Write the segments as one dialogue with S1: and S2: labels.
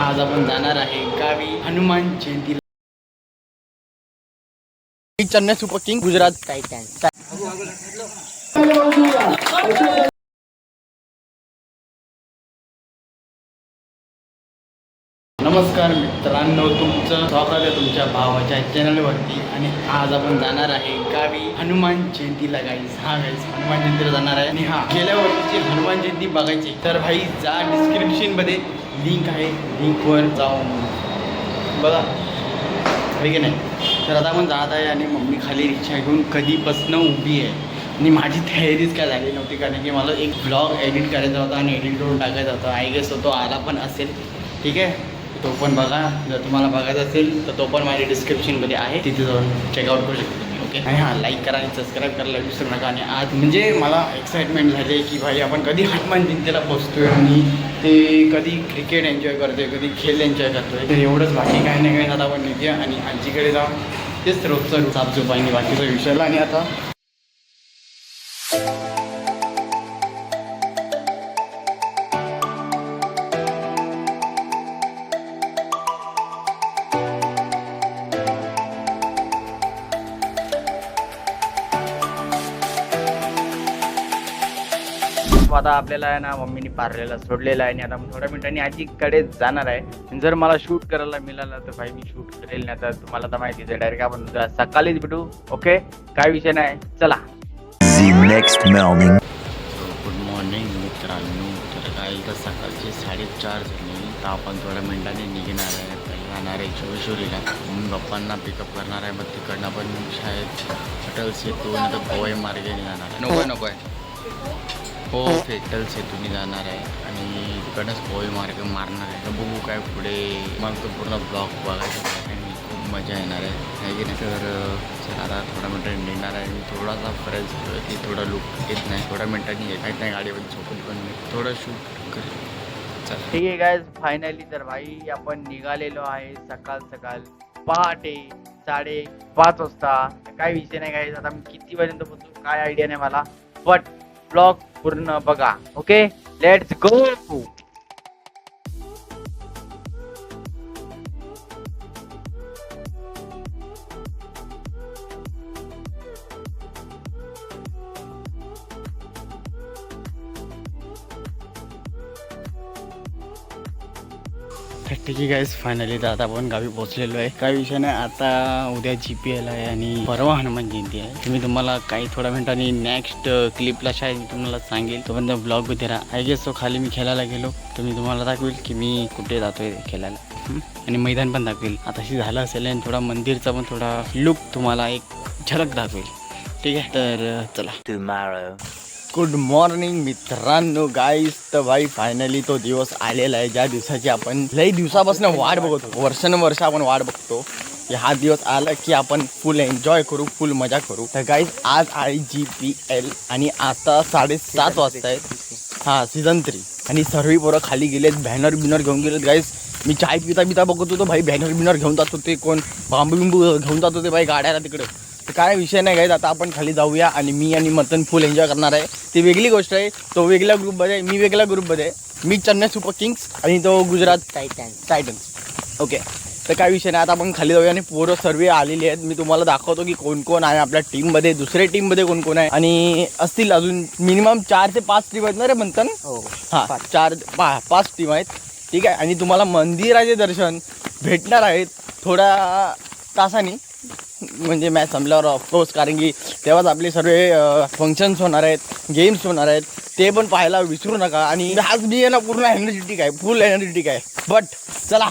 S1: आज आपण जाणार आहे गावी हनुमान जयंतीला. Chennai super king Gujarat. Titan नमस्कार मित्रांनो तुमचं स्वागत आहे तुमच्या भावाच्या चॅनलवरती. आणि आज आपण जाणार आहे गावी हनुमान जयंतीला गाईस हा गाईस हनुमान जयंतीला जाणार आहे. आणि हा गेल्या वर्षीची हनुमान जयंती बघायची तर भाई जा डिस्क्रिप्शनमध्ये लिंक आहे. लिंकवर जाऊन बघा. ठीक आहे नाही? तर आता आपण जात आहे आणि मम्मी खाली रिक्षा घेऊन कधीपासनं उभी आहे. आणि माझी तयारीच काय झाली नव्हती कारण की मला एक ब्लॉग एडिट करायचा होता आणि एडिट करून टाकायचा होता. आय गेस तो आला पण असेल. ठीक आहे? तो पण बघा. जर तुम्हाला बघायचा असेल तर तो पण माझ्या डिस्क्रिप्शनमध्ये आहे. तिथे जाऊन चेकआउट करू शकतो तुम्ही ओके आणि हां. लाईक करा आणि सबस्क्राईब करायला विसरू नका. आणि आज म्हणजे मला एक्साइटमेंट झाली आहे की भाई आपण कधी हनुमान जयंतीला पोचतोय आणि ते कधी क्रिकेट एन्जॉय करतोय कधी खेळ एन्जॉय करतोय. तर एवढंच बाकी काही नाही काही आता आपण निघूया. आणि आजीकडे जाऊन तेच रोजचं साफसफाईने बाकीचा विषयला आणि आता आता आपल्याला आहे ना मम्मीने पारलेला सोडलेला आहे. आणि आता थोड्या मिनिटांनी आजीकडे जाणार आहे. आणि जर मला शूट करायला मिळालं तर भाई मी शूट करेल नाही तर तुम्हाला तर माहितीच आहे डायरेक्ट आपण सकाळीच भेटू ओके काय विषय नाही. चला.
S2: The next morning.
S1: Good morning मित्रांनो. तर काय तर सकाळचे साडेचार झाले. तर आपण थोड्या मिनिटांनी निघणार आहे. तर जाणार आहे जोशोरीला मम्मी पप्पांना पिकअप करणार आहे. मग तिकडनं आपण शाळेत अटल सेतू नाही तर भोवाई मार्गे जाणार आहे. नको नको आहे. हो फेटल सेतूने जाणार आहे. आणि तिकडनंच होय मार्ग मारणार आहे. तर बघू काय पुढे. मला तो पूर्ण ब्लॉक बघायचा आणि खूप मजा येणार आहे. नाही की नाही? तर आता थोड्या मिनटांनी निघणार आहे. मी थोडासा फरक झालो की थोडा लुक येत नाही. थोड्या मिनटांनी येत नाही. गाडीवर झोपली पण मी थोडं शूट करेल ठीक आहे काय फायनली तर भाई आपण निघालेलो आहे सकाळ सकाळ. पहाटे साडे पाच वाजता. काय विषय नाही काय आता मी किती वाजेपर्यंत पोहोचू काय आयडिया नाही मला. बट ब्लॉग पूर्ण बघा. ओके लेट्स गो ठीक आहे गाईज फायनली तर आता आपण गावी पोहोचलेलो आहे. काही विषय नाही आता उद्या जी पी एल आहे आणि परवा हनुमान जयंती आहे. तुम्ही तुम्हाला काही थोड्या मिनिटांनी नेक्स्ट क्लिपला शायद मी तुम्हाला सांगेल. तोपर्यंत ब्लॉगमध्ये राहा आय गेस तो खाली मी खेळायला गेलो. तर मी तुम्हाला दाखवेल की मी कुठे जातोय खेळायला. आणि मैदान पण दाखवेल. आताशी झालं असेल आणि थोडा मंदिरचा पण थोडा लुक तुम्हाला एक झलक दाखवेल. ठीक आहे? तर चला.
S2: Tomorrow.
S1: गुड मॉर्निंग मित्रांनो गाईस तर भाई फायनली तो दिवस आलेला आहे. ज्या दिवसाची आपण लई दिवसापासून वाट बघतो. वर्षानुवर्ष आपण वाट बघतो. की हा दिवस आला की आपण फुल एन्जॉय करू फुल मजा करू. तर गाईज आज आहे जी पी एल आणि आता साडेसात वाजता आहेत हां सीझन थ्री आणि सर्व पोरं खाली गेलेत बॅनर बिनर घेऊन गेलेत गाईज मी चाय पिता पिता बघत होतो. भाई बॅनर बिनर घेऊन जात होते कोण? बांबू बिंबू घेऊन जात होते भाई गाड्याला तिकडे. तर काय विषय नाही गाईज आता आपण खाली जाऊया आणि मी आणि मतन फुल एन्जॉय करणार आहे. ती वेगळी गोष्ट आहे तो वेगळ्या ग्रुपमध्ये आहे मी वेगळ्या ग्रुपमध्ये आहे. मी चेन्नई सुपर किंग्स आणि तो गुजरात टायटन टायटन्स ओके तर काय विषय नाही आता आपण खाली जाऊया आणि पोरं सर्व आलेली आहेत. मी तुम्हाला दाखवतो की कोण कोण आहे आपल्या टीममध्ये दुसऱ्या टीममध्ये कोण कोण आहे. आणि असतील अजून मिनिमम चार ते पाच टीम आहेत ना रे म्हणतात हां चार पा पाच टीम आहेत. ठीक आहे आणि तुम्हाला मंदिराचे दर्शन भेटणार आहेत थोड्या तासांनी. म्हणजे मॅच संपल्यावर ऑफकोर्स कारण की तेव्हाच आपले सर्व फंक्शन्स होणार आहेत गेम्स होणार आहेत ते पण पाहायला विसरू नका. आणि आज मी आहे ना पूर्ण एनर्जेटिक आहे फुल एनर्जेटिक आहे. बट चला.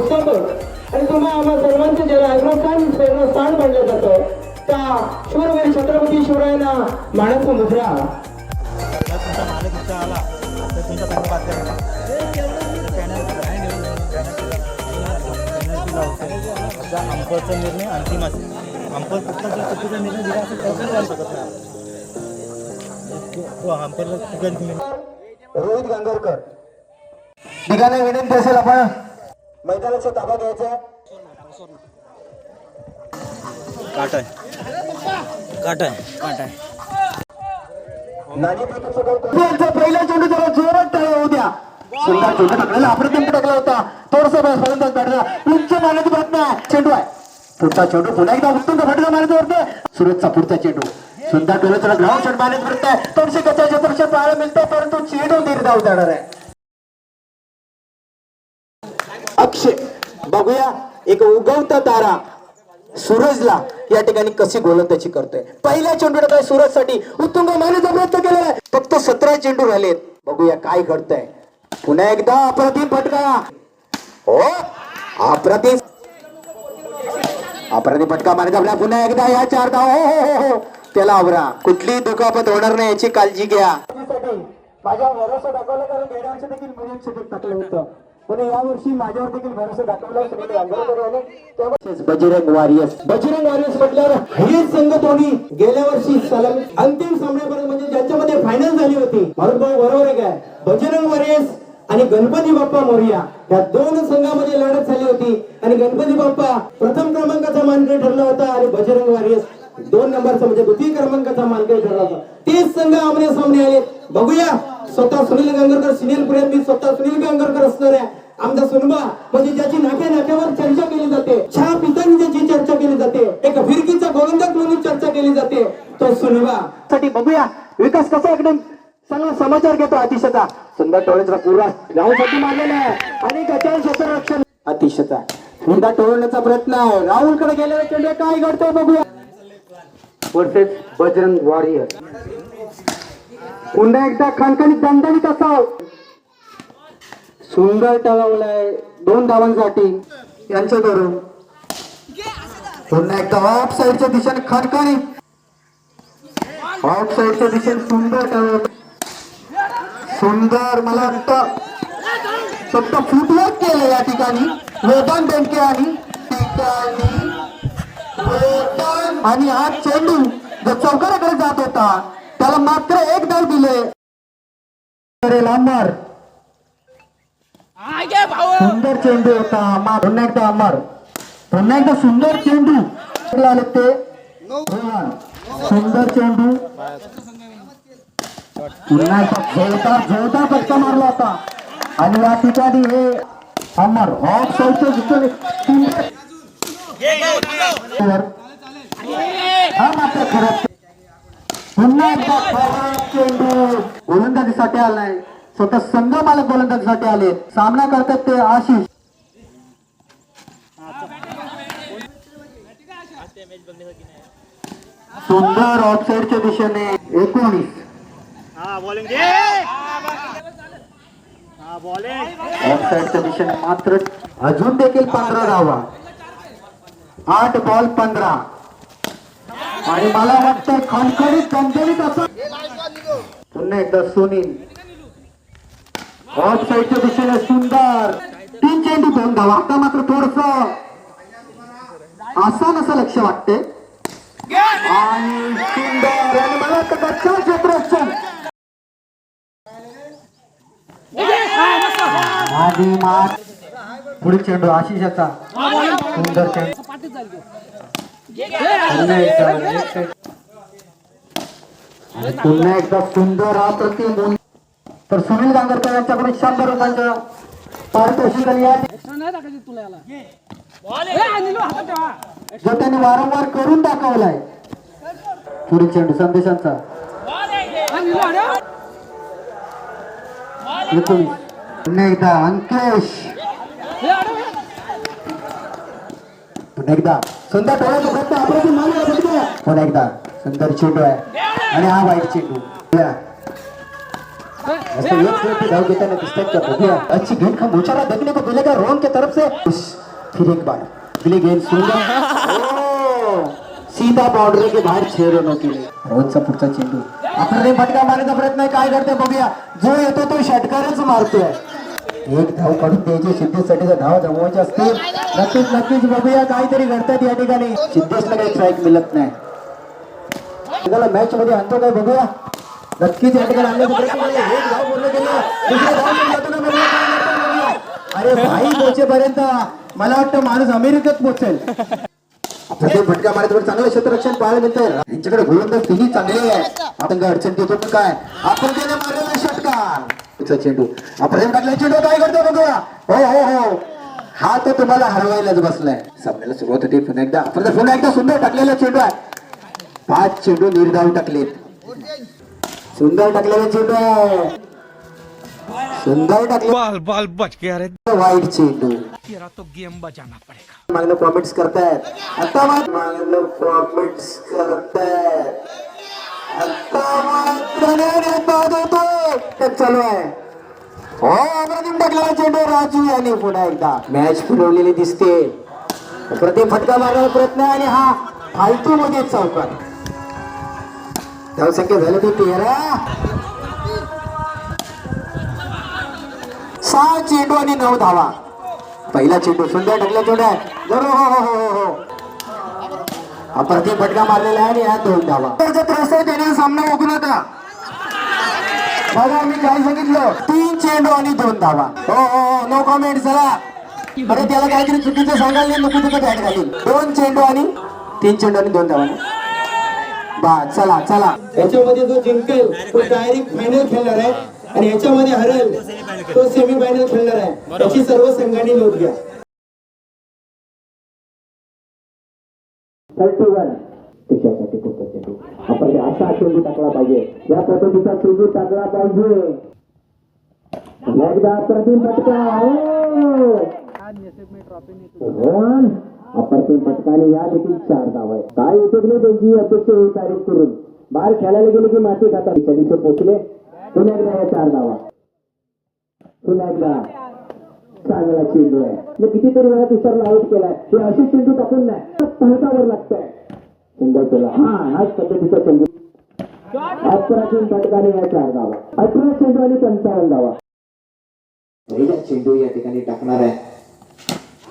S3: स्वराज्याचे आणि तुम्हा आम्हा सर्वांचं ज्याला अग्रस्थान प्रेरणास्थान मानलं जातं त्या शूरवीर छत्रपती शिवरायांना मानाचा मुद्रा
S4: जर निर्णय अंतिम असेल अंपर फक्त जर चुकीचा निर्णय दिला असेल तर पण शकत नाही तो अंपरला चुकीचा निर्णय
S3: रोहित गांगरकर. ठिकाणी विनंती असेल आपण. मैदानाचा ताबा घ्यायचा.
S4: काट आहे. काट आहे. काट आहे.
S3: यांचा पहिला चेंडू जरा जोरात टाळ्या होऊ द्या. सुंदर चेंडू टाकलेला अप्रतिम टाकला होता. थोडसा फलंदाज बॅटला उंच मारण्याची प्रयत्न आहे चेंडू आहे. पुढचा चेंडू पुन्हा एकदा उत्तम फटका मारायचा होता सुरतचा पुढचा चेंडू. सुंदर टोले त्याला ग्राउंड शॉट मारण्याचा प्रयत्न आहे. थोडीशी कचाच्या परीक्षा पाहायला मिळते परंतु चेंडू निर्धाव जाणार आहे. अक्षय बघूया एक उगवता तारा सूरजला या ठिकाणी कशी गोलंदाजी करतोय. पहिल्या चेंडू काय सूरजसाठी उत्तुंग मानेचा प्रयत्न केलेला आहे. फक्त सतरा चेंडू राहिलेत. बघूया काय घडतंय. पुन्हा एकदा अप्रतिम फटका. हो अप्रतिम. अप्रतिम फटका मारायचा आपल्या पुन्हा एकदा या चार धाव हो हो हो हो. त्याला आवरा. कुठलीही दुखापत होणार नाही याची काळजी घ्या. माझ्या भरोसा दाखवला कारण गेल्या देखील मिलियन टाकलं होतं. म्हणून यावर्षी माझ्यावर देखील भरोसा दाखवला म्हणजे बजरंग वॉरियर्स. बजरंग वॉरियर्स म्हटल्यावर हेच संघ दोन्ही गेल्या वर्षी सलग अंतिम सामन्यापर्यंत म्हणजे ज्याच्यामध्ये फायनल झाली होती. म्हणून भाऊ बरोबर आहे काय? बजरंग वॉरियर्स आणि गणपती बाप्पा मोरिया या दोन संघामध्ये लढत झाली होती. आणि गणपती बाप्पा प्रथम क्रमांकाचा मानकरी ठरला होता आणि बजरंग वॉरियर्स दोन नंबरचा म्हणजे द्वितीय क्रमांकाचा मानकरी ठरला होता. तेच संघ आमने सामने आले. बघूया. स्वतः सुनील गांगरकर सिनियर प्रेमी स्वतः सुनील गांगरकर असणाऱ्या आमचा सुनबा म्हणजे ज्याची नाक्या नाक्यावर चर्चा केली जाते छा पितांनी ज्याची चर्चा केली जाते एक फिरकीचा गोविंदक म्हणून चर्चा केली जाते तो सुनबा. साठी बघूया विकास कसा एकदम चांगला समाचार घेतो अतिशयचा. सुंदर टोळेचा पुरा. राहुलसाठी मारलेला आहे. आणि गजान शस्त्ररक्षण अतिशयचा. हुंडा टोळण्याचा प्रयत्न आहे. राहुलकडे गेलेला चेंडू काय घडतंय बघूया. वर्सेस बजरंग वॉरियर पुन्हा एकदा खणखणीत दणदणीत असाव. सुंदर टळवलाय दोन धावांसाठी. यांच्याकडून पुन्हा एकदा ऑफ साईडच्या दिशेने खणखणीत. ऑफ साईडच्या दिशेने सुंदर टळवलं. सुंदर मला वाटतं फक्त फुटवर्क केलं या ठिकाणी. वेदन बँके आणि ठिकाणी आणि हा चेंडू जो चौकाराकडे जात होता त्याला मात्र एक धाव दिले अरे लांबर सुंदर चेंडू होता मा- पुन्हा एकदा अमर पुन्हा एकदा सुंदर चेंडू आले ते रोहन. सुंदर चेंडू पुन्हा एकदा जोरदार जोरदार फटका मारला होता आणि या ठिकाणी हे अमर ऑफ़ साईडच्या हा मात्र खरं पुन्हा चेंडू गोलंदाजीसाठी आलाय. स्वतः संघ मालक गोलंदाजीसाठी आले. सामना करतात ते आशिष. सुंदर ऑफसाईडच्या दिशेने एकोणीस.
S4: हा बॉलिंग दे. हा बॉलिंग
S3: ऑफसाईडच्या दिशेने मात्र अजून देखील पंधरा धावा. आठ बॉल पंधरा. आणि मला वाटतं खणखणीत दणदणीत असं पुन्हा एकदा सुनील ऑफ साईडच्या दिशेने सुंदर. तीन चेंडू दोन धावा. आता मात्र थोडस आसान असं लक्ष वाटते आणि सुंदर. आणि मला वाटतं दक्षिण क्षेत्ररक्षण आधी मार पुढील चेंडू आशिषाचा सुंदर चेंडू. पुन्हा एकदा आणि पुन्हा एकदा सुंदर हा तर सुनील गांगरकर यांच्याकडे शंभर रुपयांचं पारितोषिक जो त्यांनी वारंवार करून दाखवलाय. पुढील चेंडू संदेशांचा. एकोणीस. पुन्हा एकदा अंकेश. पुन्हा एकदा. सुंदर आपण मानला बघतोय पुन्हा एकदा. सुंदर चेंडू आहे. आणि हा वाईट चेंडू. ऐसे एक प्लेट देता का? बघूया. अच्छी गेंद का? मोचारा देखने को मिलेगा रोहन के तरफ से? फिर एक बार. अगली गेंद सुंदर. ओ, सीधा बाउंड्री के बाहेर छह रनों के लिए. रोहनचा पुढचा चेंडू. आपण फटका मारण्याचा प्रयत्न काय करते बघूया. जो येतो तो षटकारच मारतोय. एक धाव काढून द्यायची सिद्धेशसाठी धाव जमवायचे असतील नक्कीच नक्कीच बघूया काहीतरी घडतात या ठिकाणी. सिद्धेशला काही स्ट्राईक मिळत नाही. त्याला मॅच मध्ये आणतो काय बघूया. नक्कीच या ठिकाणी एक धाव पूर्ण दुसरी धाव अरे भाई पोहोचेपर्यंत मला वाटतं माणूस अमेरिकेत पोहोचेल फटका मारत चांगलं क्षेत्ररक्षण पाहायला मिळतं यांच्याकडे गोलंदाज तिन्ही चांगले आहे आपण काय अडचण देतो पण काय? आपण त्याला मारलेला षटकार पुढचा चेंडू. आपण टाकला चेंडू काय करतो बघूया हो हो हो. हा तर तुम्हाला हरवायलाच बसलाय. सामन्याला सुरुवात होती पुन्हा एकदा. आपण पुन्हा एकदा सुंदर टाकलेला चेंडू आहे. पाच चेंडू निर्धाव टाकलेत. सुंदर टाकलेला चेंडू आहे. सुंदर टाकले
S5: बाल बाल बच गया रे.
S3: वाईट चेंडू.
S5: तेरा तो गेम बजाना पड़ेगा.
S3: मागणं कॉमेंट्स करतायत. आता मागणं कॉमेंट्स करतायत. चालू आहे हो अप्रतिम टाकलेला चेंडू राजू यांनी पुन्हा एकदा मॅच फिरवलेली दिसते. प्रत्येक फटका मारण्याचा प्रयत्न आणि हा फालतू मध्ये चौकार धावसंख्या झाली ती तेरा. सहा चेंडू आणि नऊ धावा. पहिला चेंडू सुंदर टाकला चेंडू आहे बरोबर हो हो हो हो. हो. अप्रतिम फटका मारलेला आहे आणि या दोन धावा. आहे त्याने सामना ओकून होता बघा मी काय सांगितलं? तीन चेंडू आणि दोन धावा. हो हो हो नो कॉमेंट चला. अरे त्याला काहीतरी चुकीचं नाही नको तिथं बॅट घालील दोन चेंडू आणि तीन चेंडू आणि दोन धावा? बा चला चला. याच्यामध्ये जो जिंकेल तो डायरेक्ट फायनल खेळणार आहे. आणि याच्यामध्ये हरेल तो सेमी फायनल खेळणार आहे. त्याची सर्व संघांनी नोंद घ्या. थर्टी वन तुझ्यासाठी चेंडू? आपण असा चेंडू टाकला पाहिजे. या पद्धतीचा चेंडू टाकला पाहिजे. एकदा प्रतिम फटका हो. अप्रतिम पटकाने या देखील चार धाव आहे काय उपयोग नाही त्यांची अपेक्षा होईल तारीख करून. बाहेर खेळायला गेले की माती खाता त्या दिवशी पोचले. पुन्हा एकदा या चार धावा. पुन्हा एकदा. चांगला चेंडू आहे मी कितीतरी वेळा तुषारला आउट केलाय. हे अशी चेंडू टाकून नाही पलटावर लागतंय. सुंदर केला हा हाच पद्धतीचा चेंडू अप्रतिम फटकाने या चार धावा अठरा चेंडू आणि पंचावन्न धावा पहिला चेंडू या ठिकाणी टाकणार आहे.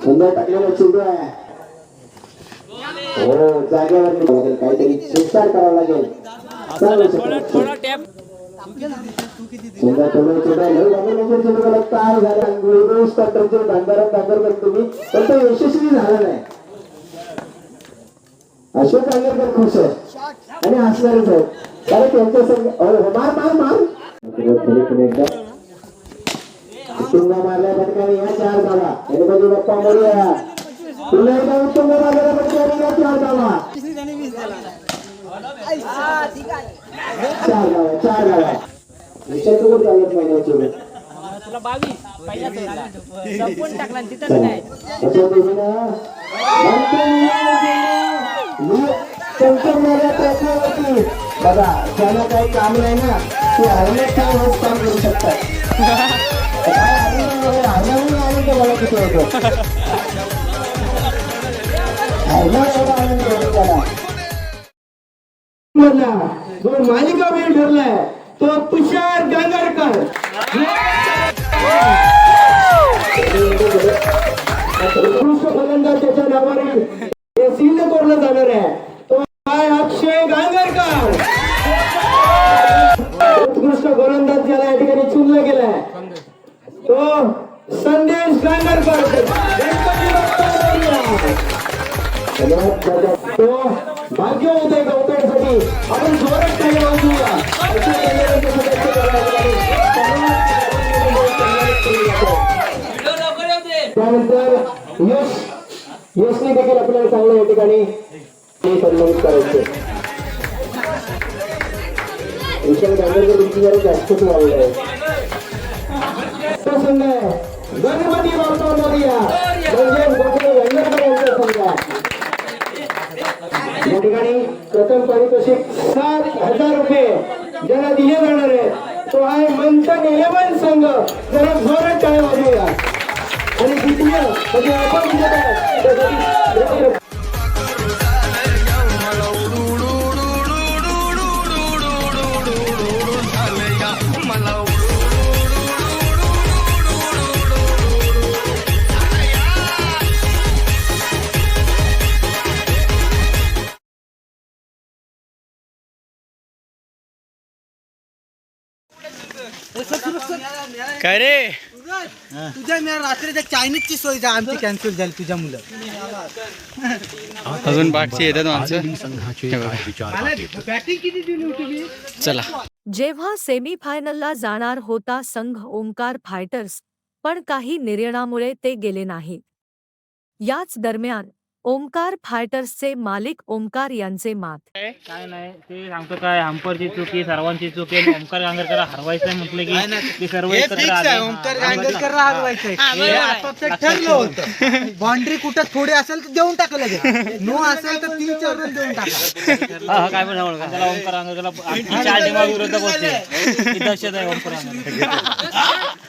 S3: सुंदर टाकलेला चेंडू आहे. हो जागेवर काहीतरी चिंतार करावा लागेल. चालू शकत. काय झालं? गुळगुळ स्पर्धेचे भांडारात दाखल करत तुम्ही पण तो यशस्वी झाला नाही. अशोक आंगरकर खुश आहे. आणि हसणारच आहेत. कारण त्यांच्या संघ हो मार मार मार. एकदा. मारल्या या चार धावा गणपती बाप्पा मोरया. पुन्हा एकदा उत्तुंग मारलेल्या फटकाने या चार धावा चार धावा चार धावा विषय तू कुठे चालत महिन्याची
S6: तुला बावीस पहिला सोडला संपून टाकला आणि तिथंच नाही.
S3: अशा दिवशीनं संपूर्ण प्रश्नावरती बघा ज्याला काही काम नाही ना ते ठेवून काम करू शकतात. आनंद मला किती होतो आनंद होतो त्याला. मालिका वेळ ठरलाय तो तुषार गांगरकर. उत्कृष्ट फलंदाज त्याच्या नावाने सिद्ध कोरलं जाणार आहे. तो भाग्य होते आपण जोरात काही वाजवूया त्यानंतर यश यशने देखील आपल्याला चांगलं या ठिकाणी सन्मानित करायचे विशाल गांगरकर तुमची जरा जास्तच वाढलं आहे तो संघ गणपती बाप्पा म्हणजे गोकुळ यांचा संघ. या ठिकाणी प्रथम पारितोषिक सात हजार रुपये ज्याला दिले जाणार आहेत.
S7: तो आहे मंथन इलेव्हन संघ. जरा जोरात काय वाजूया आणि द्वितीय म्हणजे आपण
S1: काय रे?
S5: तुझ्या मी रात्री त्या चायनीजची सोय जा आमची कॅन्सल झाली तुझ्या मुलं.
S1: अजून बागची येतात माणसं.
S5: बॅटिंग किती दिली होती
S1: चला.
S8: जेव्हा सेमीफायनलला जाणार होता संघ ओंकार फायटर्स पण काही निर्णयामुळे ते गेले नाहीत याच दरम्यान ओंकार फायटर्सचे मालिक ओंकार यांचे मात.
S6: काय नाही ते सांगतो काय हंपरची चुकी सर्वांची चुकी आणि ओमकार गांगरकरला हरवायचंय म्हटलं की ते सर्व एकत्र आले.
S5: ओमकार
S6: हा,
S5: हे आपापसात ठरलं होतं. बाउंड्री कुठं थोडी असेल तर देऊन टाकलं लगेच. नो असेल तर तीन चार रन देऊन टाका.
S6: हा, हा, काय पण सांगू नका. त्याला ओमकार गांगरकरला आणखी चार टीमा विरुद्ध बसते ही दहशत आहे ओमकार गांगरकर